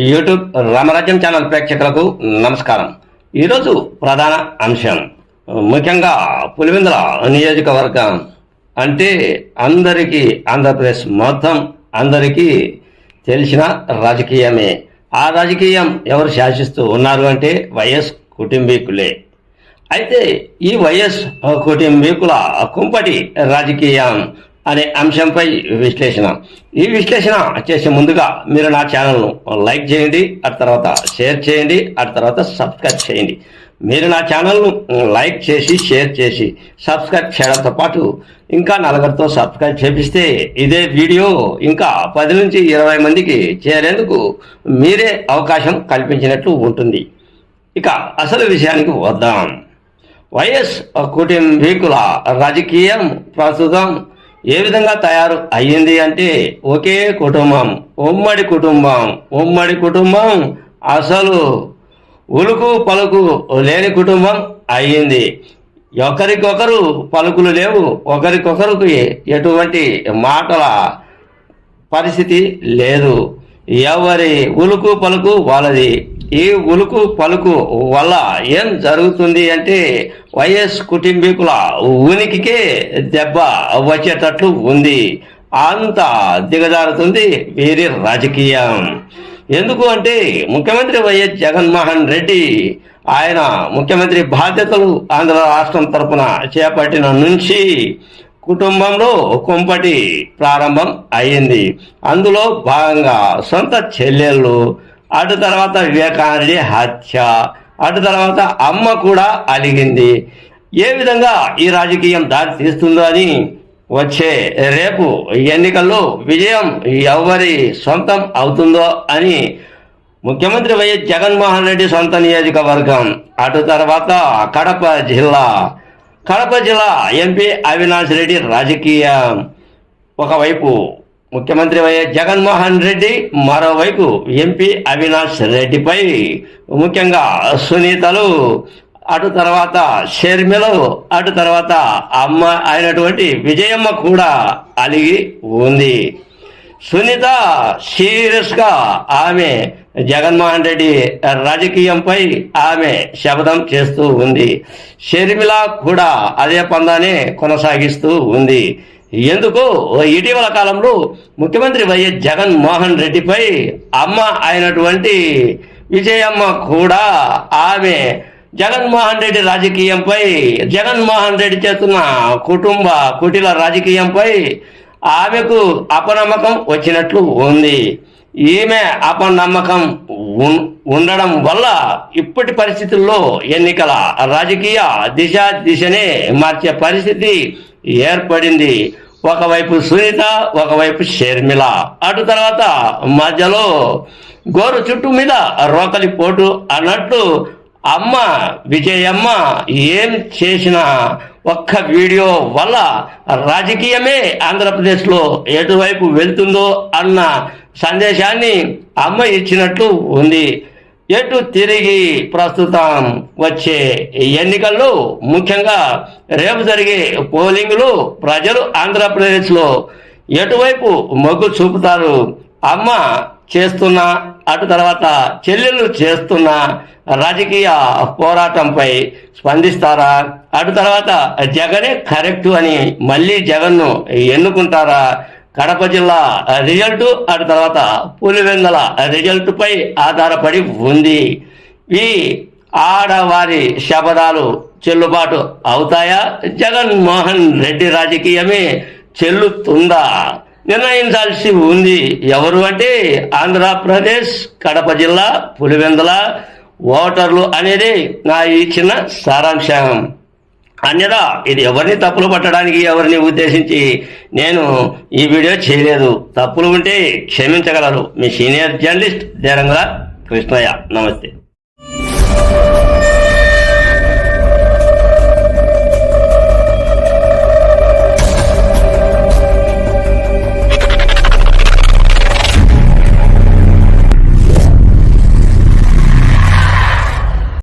YouTube రామరాజ్యం channel ప్రేక్షకులకు నమస్కారం. ఈరోజు ప్రధాన అంశం. ముఖ్యంగా పులివెందుల నియోజకవర్గం. అంటే అందరికీ ఆంధ్రప్రదేశ్ మొత్తం అందరికీ తెలిసిన రాజకీయమే. ఆ రాజకీయం ఎవరు శాసిస్తూ ఉన్నారు అంటే వైఎస్ కుటుంబీకులే. అయితే ఈ వైఎస్ కుటుంబీకుల కుంపటి రాజకీయం అనే అంశంపై విశ్లేషణ. ఈ విశ్లేషణ చేసే ముందుగా మీరు నా ఛానల్ను లైక్ చేయండి ఆ తర్వాత షేర్ చేయండి ఆ తర్వాత సబ్స్క్రైబ్ చేయండి. మీరు నా ఛానల్ను లైక్ చేసి షేర్ చేసి సబ్స్క్రైబ్ చేయడంతో పాటు ఇంకా నలుగురితో సబ్స్క్రైబ్ చేపిస్తే ఇదే వీడియో ఇంకా పది నుంచి ఇరవై మందికి చేరేందుకు మీరే అవకాశం కల్పించినట్లు ఉంటుంది. ఇక అసలు విషయానికి వద్దాం. వైఎస్ కుటుంబీకుల రాజకీయం ప్రస్తుతం ఏ విధంగా తయారు అయ్యింది అంటే ఒకే కుటుంబం ఉమ్మడి కుటుంబం ఉమ్మడి కుటుంబం అసలు ఉలుకు పలుకు లేని కుటుంబం అయ్యింది. ఒకరికొకరు పలుకులు లేవు ఒకరికొకరికి ఎటువంటి మాటల పరిస్థితి లేదు. ఎవరి ఉలుకు పలుకు వాళ్ళది. ఈ ఉలుకు పలుకు వల్ల ఏం జరుగుతుంది అంటే వైఎస్ కుటుంబీకుల ఉనికికే దెబ్బ వచ్చేటట్లు ఉంది. అంత దిగజారుతుంది వీరి రాజకీయం. ఎందుకు అంటే ముఖ్యమంత్రి వైఎస్ జగన్మోహన్ రెడ్డి ఆయన ముఖ్యమంత్రి బాధ్యతలు ఆంధ్ర రాష్ట్రం తరఫున చేపట్టిన నుంచి కుటుంబంలో కుంపటి ప్రారంభం అయింది. అందులో భాగంగా సొంత చెల్లెళ్ళు అటు తర్వాత వివేకానందరెడ్డి హత్య అటు తర్వాత అమ్మ కూడా అలిగింది. ఏ విధంగా ఈ రాజకీయం దారి తీస్తుందో అని వచ్చే రేపు ఎన్నికల్లో విజయం ఎవరి సొంతం అవుతుందో అని ముఖ్యమంత్రి వైఎస్ జగన్మోహన్ రెడ్డి సొంత నియోజకవర్గం అటు తర్వాత కడప జిల్లా. కడప జిల్లా ఎంపీ అవినాష్ రెడ్డి రాజకీయం. ఒకవైపు ముఖ్యమంత్రి వైఎస్ జగన్మోహన్ రెడ్డి మరోవైపు ఎంపీ అవినాష్ రెడ్డిపై ముఖ్యంగా సునీతలు అటు తర్వాత షర్మిలు అటు తర్వాత అమ్మ అయినటువంటి విజయమ్మ కూడా అలిగి ఉంది. సునీత సీరియస్గా ఆమె జగన్మోహన్ రెడ్డి రాజకీయంపై ఆమె శపథం చేస్తూ ఉంది. షర్మిల కూడా అదే పందానే కొనసాగిస్తూ ఉంది. ఎందుకు? ఇటీవల కాలంలో ముఖ్యమంత్రి వైఎస్ జగన్మోహన్ రెడ్డిపై అమ్మ అయినటువంటి విజయమ్మ కూడా ఆమె జగన్మోహన్ రెడ్డి రాజకీయంపై జగన్మోహన్ రెడ్డి చేస్తున్న కుటుంబ కుటిల రాజకీయంపై ఆమెకు అపనమ్మకం వచ్చినట్లు ఉంది. ఈమె అపనమ్మకం ఉండడం వల్ల ఇప్పటి పరిస్థితుల్లో ఎన్నికల రాజకీయ దిశ దిశనే మార్చే పరిస్థితి ఏర్పడింది. ఒకవైపు సునీత ఒకవైపు షర్మిల. అటు తర్వాత మధ్యలో గోరు చుట్టూ మీద రోకలి పోటు అన్నట్లు అమ్మ విజయమ్మ ఏం చేసినా ఒక్క వీడియో వల్ల రాజకీయమే ఆంధ్రప్రదేశ్లో ఎటువైపు వెళ్తుందో అన్న సందేశాన్ని అమ్మ ఇచ్చినట్లు ఉంది. ఎటు తిరిగి ప్రస్తుతం వచ్చే ఎన్నికల్లో ముఖ్యంగా రేపు జరిగే పోలింగ్లు ప్రజలు ఆంధ్రప్రదేశ్లో ఎటువైపు మొగ్గు చూపుతారు? అమ్మ చేస్తున్న అటు తర్వాత చెల్లెళ్ళు చేస్తున్న రాజకీయ పోరాటంపై స్పందిస్తారా? అటు తర్వాత జగనే కరెక్ట్ అని మళ్ళీ జగన్ను ఎన్నుకుంటారా? కడప జిల్లా రిజల్టు అటు తర్వాత పులివెందల రిజల్ట్పై ఆధారపడి ఉంది. ఈ ఆడవారి శబదాలు చెల్లుబాటు అవుతాయా? జగన్మోహన్ రెడ్డి రాజకీయమే చెల్లుతుందా? నిర్ణయించాల్సి ఉంది. ఎవరు అంటే ఆంధ్రప్రదేశ్ కడప జిల్లా పులివెందల ఓటర్లు అనేది నా ఈ చిన్న సారాంశం. అన్యదా ఇది ఎవరిని తప్పులు పట్టడానికి ఎవరిని ఉద్దేశించి నేను ఈ వీడియో చేయలేదు. తప్పులు ఉంటే క్షమించగలరు. మీ సీనియర్ జర్నలిస్ట్ దేరంగల కృష్ణయ్య. నమస్తే.